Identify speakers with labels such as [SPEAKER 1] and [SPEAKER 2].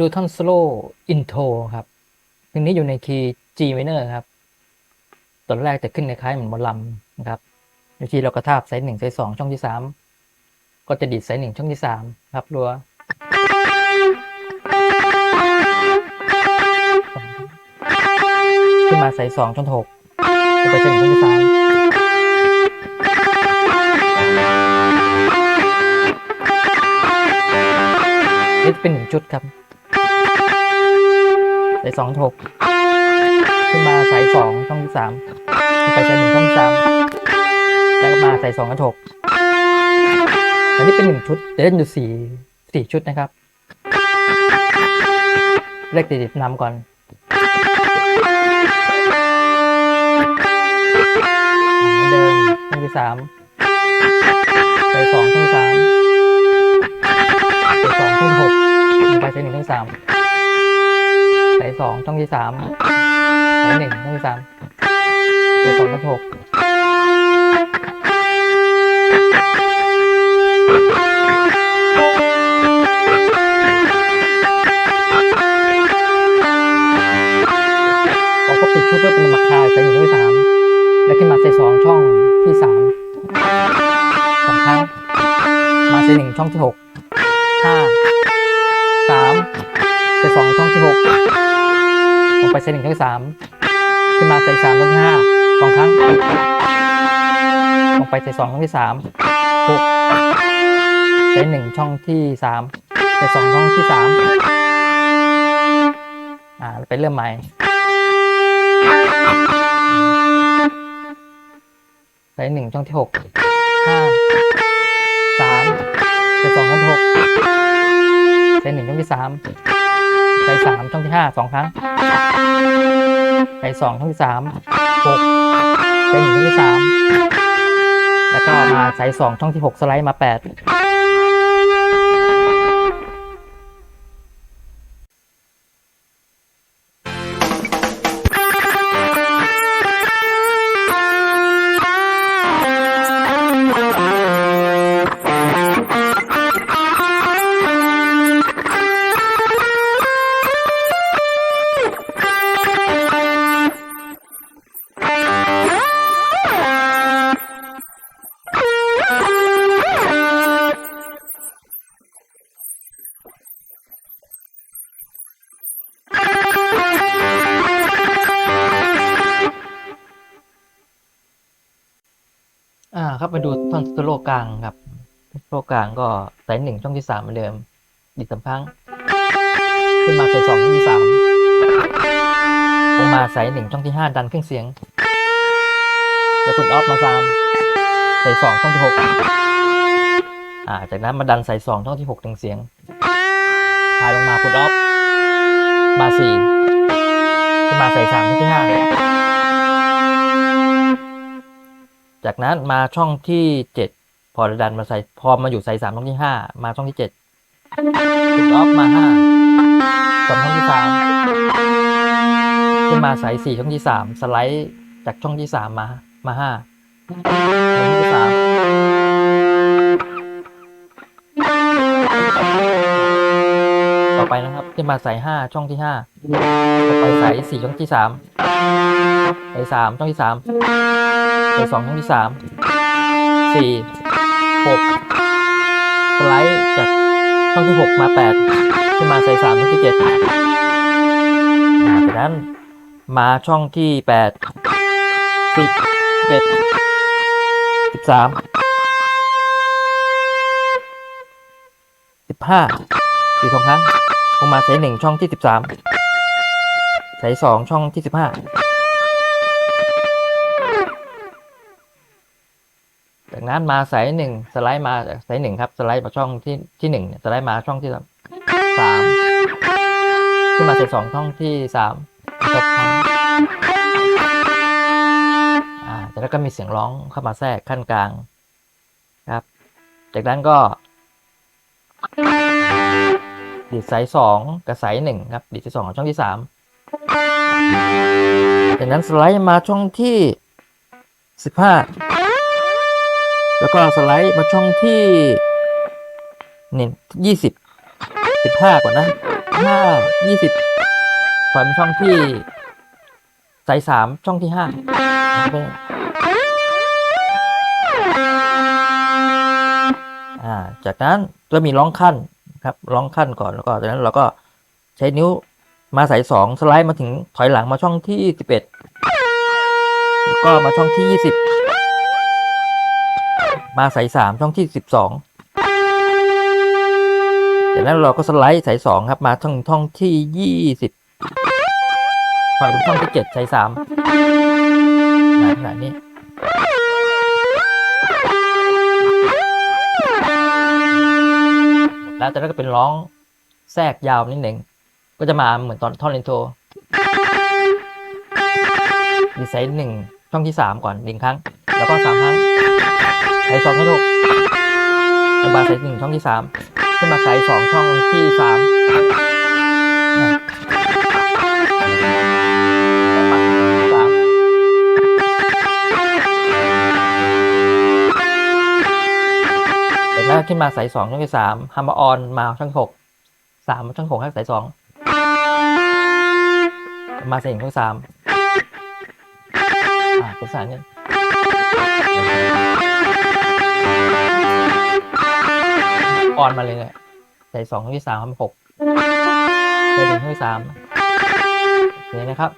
[SPEAKER 1] ดูท่อนโซโล่อินโทรครับเพลงนี้อยู่ในคีย์ G minor ครับตอนแรกจะขึ้นคล้ายๆเหมือนมอลำนะครับบางทีเรากระทาบไซส์หนึ่งไซส์สองช่องที่สามก็จะดีดไซส์หนึ่งช่องที่สามครับรัวขึ้นมาไซส์สองช่องที่หกลงไปไซส์หนึ่งช่องที่สามนี่เป็นหนึ่งชุดครับ ไซส์สองหกขึ้นมาไซส์สองช่องที่สามไปไซส์หนึ่งช่องสามแล้วมาไซส์สองกับหกอันนี้เป็นหนึ่งชุดเล่นอยู่สี่สี่ชุดนะครับ เลขติดนำก่อนเหมือนเดิมช่องที่สามไปสองช่องสามไปสองช่องหกไปใช้หนึ่งช่องสาม สองช่องที่สามไปหนึ่งช่องที่สามไปสองช่องที่หกพอครบติดชุดเพื่อเป็นมาคาใส่หนึ่งช่องที่สามแล้วขึ้นมาใส่สองช่องที่สามสองครั้งมาใส่หนึ่งช่องที่หก หนึ่งช่องที่สามขึ้นมาใส่สามช่องที่ห้าสองครั้ง ลงไปใส่สองช่องที่สามหกใส่หนึ่งช่องที่สามใส่สองช่องที่สามอ่าไปเริ่มใหม่ใส่หนึ่งช่องที่หกห้าสามใส่สองช่องที่หกใส่หนึ่งช่องที่สาม ไปสามช่องที่ห้าสองครั้ง ไปสองช่องที่สามหกไปหนึ่งช่องที่สามแล้วก็มาสายสองช่องที่หกสไลด์มาแปด อ่าครับมาดูท่อนสโลกลางครับสโลกลางก็ใส่หนึ่งช่องที่สามเหมือนเดิมดิดสามครั้งขึ้นมาใส่สองช่องที่สามลงมาใส่หนึ่งช่องที่ห้าดันเครื่องเสียงแล้วคุณออฟมาสามใส่สองช่องที่หกอ่าจากนั้นมาดันใส่สองช่องที่หกถึงเสียงพายลงมาคุณออฟมาสี่ขึ้นมาใส่สามช่องที่ห้า จากนั้นมาช่องที่เจ็ดพอดันมาใส่พอมาอยู่ใส่สามช่องที่ห้ามาช่องที่เจ็ดติดออฟมาห้าสองช่องที่สามขึ้นมาใส่สี่ช่องที่สามสไลด์จากช่องที่สามมามาห้าช่องที่สามต่อไปนะครับขึ้นมาใส่ห้าช่องที่ห้าต่อไปใส่สี่ช่องที่สามใส่สามช่องที่สาม ใส่สองช่องที่สามสี่หกสไลด์จากช่องที่หกมาแปดขึ้นมาใส่สามช่องที่เจ็ดจากนั้นมาช่องที่แปดสิบเอ็ดสิบสามสิบห้าสี่สองครั้งลงมาใส่หนึ่งช่องที่สิบสามใส่สองช่องที่สิบห้า จากนั้นมาสายหนึ่งสไลด์มาสายหนึ่งครับสไลด์มาช่องที่ที่หนึ่งสไลด์มาช่องที่สามขึ้นมาใส่สองช่องที่สามจบครั้งอ่าจากนั้นก็มีเสียงร้องเข้ามาแทรกขั้นกลางครับ จากนั้นก็ดีดสายสองกับสายหนึ่งครับดีดสายสองกับช่องที่สามจากนั้นสไลด์มาช่องที่สิบห้า แล้วก็สไลด์มาช่องที่นี่ยี่สิบสิบห้าก่อนนะห้ายี่สิบถอยมาช่องที่สายสามช่องที่ห้าจากนั้นก็มีร้องขั้นครับร้องขั้นก่อนแล้วก็จากนั้นเราก็ใช้นิ้วมาสายสองสไลด์มาถึงถอยหลังมาช่องที่สิบเอ็ดแล้วก็มาช่องที่ยี่สิบ มาสายสามช่องที่สิบสองจากนั้นเราก็สไลด์สายสองครับ มาช่องช่องที่ยี่สิบถอยไปช่องที่เจ็ดสายสามขนาดนี้แล้วแต่ถ้าก็เป็นร้องแทรกยาวนิดหนึ่งก็จะมาเหมือนตอนท่อนอินโทรดีไซน์หนึ่งช่องที่สามก่อนหนึ่งครั้ง แล้วก็สามครั้ง ใส่สองกระดกลงมาใส่หนึ่งช่องที่สามขึ้นมาใส่สองช่องที่สามนะสามเสร็จแล้วขึ้นมาใส่สองช่องที่สามฮัมมาออนมาช่องหกสามช่องหกให้ใส่สองมาใส่หนึ่งช่องสามอ่าเป็นสารเนี่ย ออนมาเลยเนี่ยใส่สองช่อที่สามทำหกใส่หนึ่งช่อที่สามโอเคนะครับ